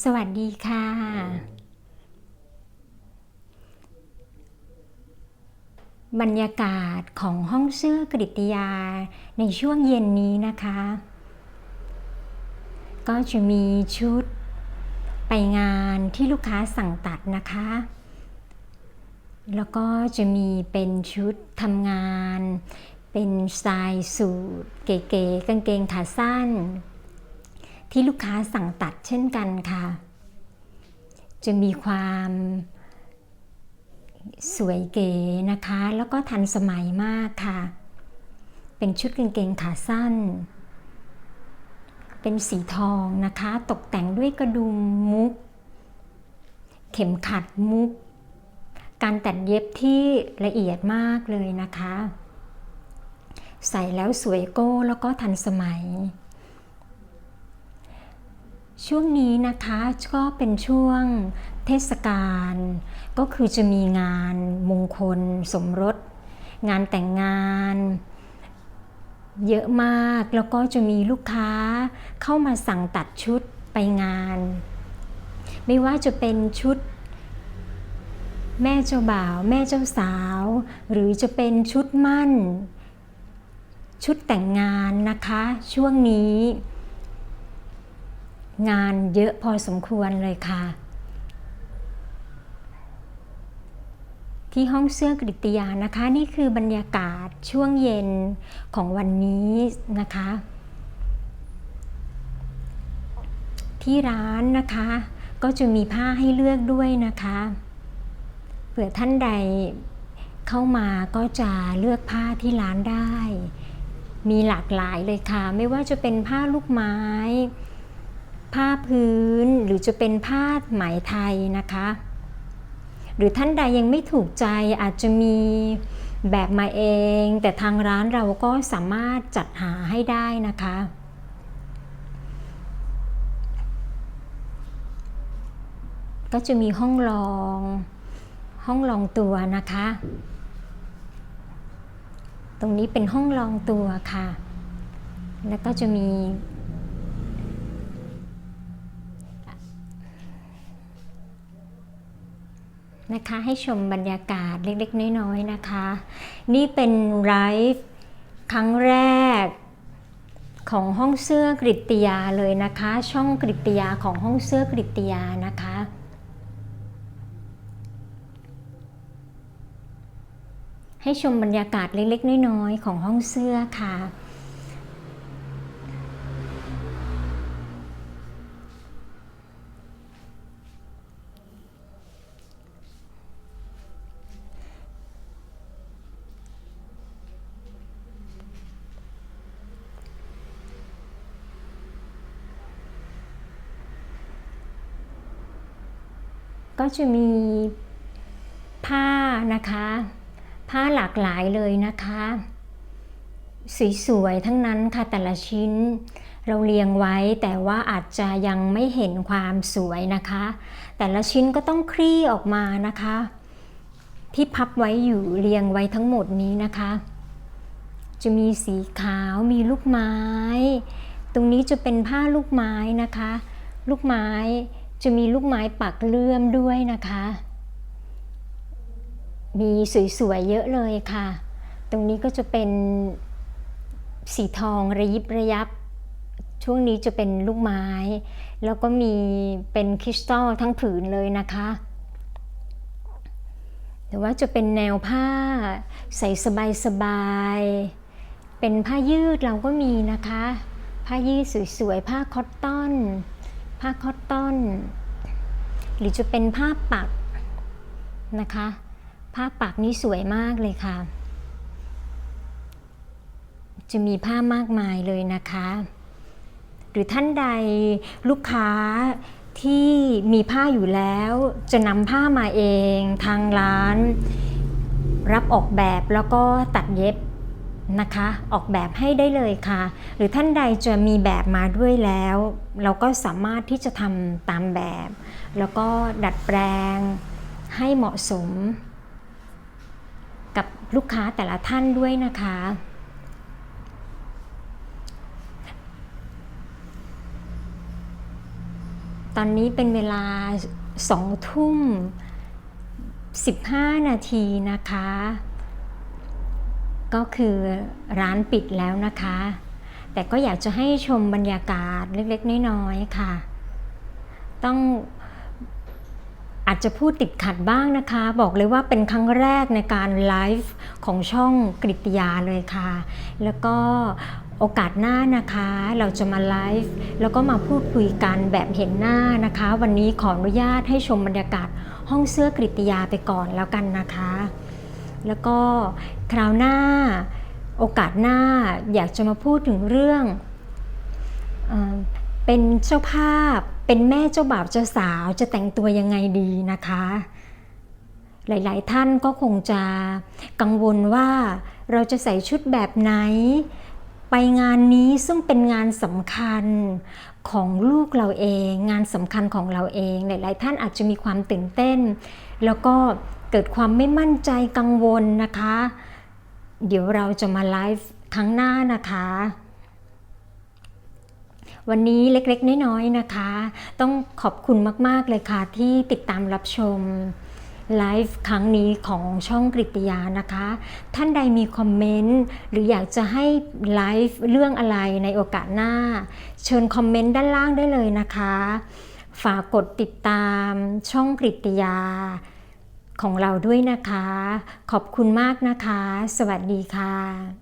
สวัสดีค่ะ บรรยากาศของห้องเสื้อกริตยาในช่วงเย็นนี้นะคะ ก็จะมีชุดไปงานที่ลูกค้าสั่งตัดนะคะ แล้วก็จะมีเป็นชุดทำงาน เป็นสไตล์สูทเก๋ๆกางเกงขาสั้น ที่ลูกค้าสั่งตัดเช่นกันค่ะ จะมีความสวยเก๋นะคะ แล้วก็ทันสมัยมากค่ะ เป็นชุดกางเกงขาสั้น เป็นสีทองนะคะ ตกแต่งด้วยกระดุมมุก เข็มขัดมุก การตัดเย็บที่ละเอียดมากเลยนะคะ ใส่แล้วสวยโก้แล้วก็ทันสมัย ช่วงนี้นะคะก็เป็นช่วงเทศกาลก็คือจะมีงานมงคลสมรส งานแต่งงาน เยอะมากแล้วก็จะมีลูกค้าเข้ามาสั่งตัดชุดไปงาน ไม่ว่าจะเป็นชุด แม่เจ้าบ่าว แม่เจ้าสาว หรือจะเป็นชุดมั่น ชุดแต่งงานนะคะ ช่วงนี้ งานเยอะพอสมควรเลยค่ะ ที่ห้องเสื้อกริตยานะคะ นี่คือบรรยากาศช่วงเย็นของวันนี้นะคะ ที่ร้านนะคะ ก็จะมีผ้าให้เลือกด้วยนะคะเผื่อท่านใดเข้ามาก็จะเลือกผ้าที่ร้านได้ มีหลากหลายเลยค่ะ ไม่ว่าจะเป็นผ้าลูกไม้ ผ้าพื้นหรือจะเป็นผ้าไหมไทยนะคะ หรือท่านใดยังไม่ถูกใจอาจจะมีแบบมาเอง แต่ทางร้านเราก็สามารถจัดหาให้ได้นะคะก็จะมีห้องลอง ห้องลองตัวนะคะ ตรงนี้เป็นห้องลองตัวค่ะ แล้วก็จะมี นะคะให้ชมบรรยากาศเล็กๆ น้อยๆนะคะ นี่เป็นไลฟ์ครั้งแรกของห้องเสื้อกริตยาเลยนะคะ ช่องกริตยาของห้องเสื้อกริตยานะคะให้ชมบรรยากาศเล็กๆ น้อยๆ ของห้องเสื้อค่ะ ก็จะมีผ้านะคะ ผ้าหลากหลายเลยนะคะสวยๆทั้งนั้นค่ะแต่ละชิ้น เราเรียงไว้แต่ว่าอาจจะยังไม่เห็นความสวยนะคะ แต่ละชิ้นก็ต้องคลี่ออกมานะคะ ที่พับไว้อยู่เรียงไว้ทั้งหมดนี้นะคะ จะมีสีขาวมีลูกไม้ ตรงนี้จะเป็นผ้าลูกไม้นะคะ ลูกไม้ จะมีลูกไม้ปักเลื่อมด้วยนะคะ มีสวยๆเยอะเลยค่ะ ตรงนี้ก็จะเป็นสีทองระยิบระยับ ช่วงนี้จะเป็นลูกไม้ แล้วก็มีเป็นคริสตัลทั้งผืนเลยนะคะหรือว่าจะเป็นแนวผ้าใส่สบายๆเป็นผ้ายืดเราก็มีนะคะ ผ้ายืดสวยๆ ผ้าคอตตอน ผ้าคอตตอน หรือจะเป็นผ้าปักนะคะ ผ้าปักนี้สวยมากเลยค่ะ จะมีผ้ามากมายเลยนะคะ หรือท่านใดลูกค้าที่มีผ้าอยู่แล้วจะนำผ้ามาเองทางร้าน รับออกแบบแล้วก็ตัดเย็บ นะคะ ออกแบบให้ได้เลยค่ะ หรือท่านใดจะมีแบบมาด้วยแล้ว เราก็สามารถที่จะทำตามแบบ แล้วก็ดัดแปลงให้เหมาะสม กับลูกค้าแต่ละท่านด้วยนะคะ ตอนนี้เป็นเวลา2ทุ่ม 15 นาทีนะคะ ก็คือร้านปิดแล้วนะคะ แต่ก็อยากจะให้ชมบรรยากาศเล็กๆ น้อยๆค่ะ ต้องอาจจะพูดติดขัดบ้างนะคะ บอกเลยว่าเป็นครั้งแรกในการไลฟ์ของช่องกริตยาเลยค่ะ แล้วก็โอกาสหน้านะคะเราจะมาไลฟ์แล้วก็มาพูดคุยกันแบบเห็นหน้านะคะ วันนี้ขออนุญาตให้ชมบรรยากาศห้องเสื้อกริตยาไปก่อนแล้วกันนะคะ แล้วก็คราวหน้าโอกาสหน้าอยากจะมาพูดถึงเรื่องเอเป็นเจ้าภาพ เป็นแม่เจ้าบ่าวเจ้าสาวจะแต่งตัวยังไงดีนะคะ หลาย ๆ ท่านก็คงจะกังวลว่าเราจะใส่ชุดแบบไหน ไปงานนี้ซึ่งเป็นงานสำคัญของลูกเราเอง งานสำคัญของเราเอง หลาย ๆ ท่านอาจจะมีความตื่นเต้น แล้วก็ เกิดความไม่มั่นใจกังวลนะคะ เดี๋ยวเราจะมาไลฟ์ครั้งหน้านะคะ วันนี้เล็กๆ น้อยๆนะคะ ต้องขอบคุณมากๆเลยค่ะ ที่ติดตามรับชมไลฟ์ครั้งนี้ของช่องกริตยานะคะ ท่านใดมีคอมเมนต์หรืออยากจะให้ไลฟ์เรื่องอะไรในโอกาสหน้า เชิญคอมเมนต์ด้านล่างได้เลยนะคะ ฝากกดติดตามช่องกริตยา ของเราด้วยนะคะ ขอบคุณมากนะคะ สวัสดีค่ะ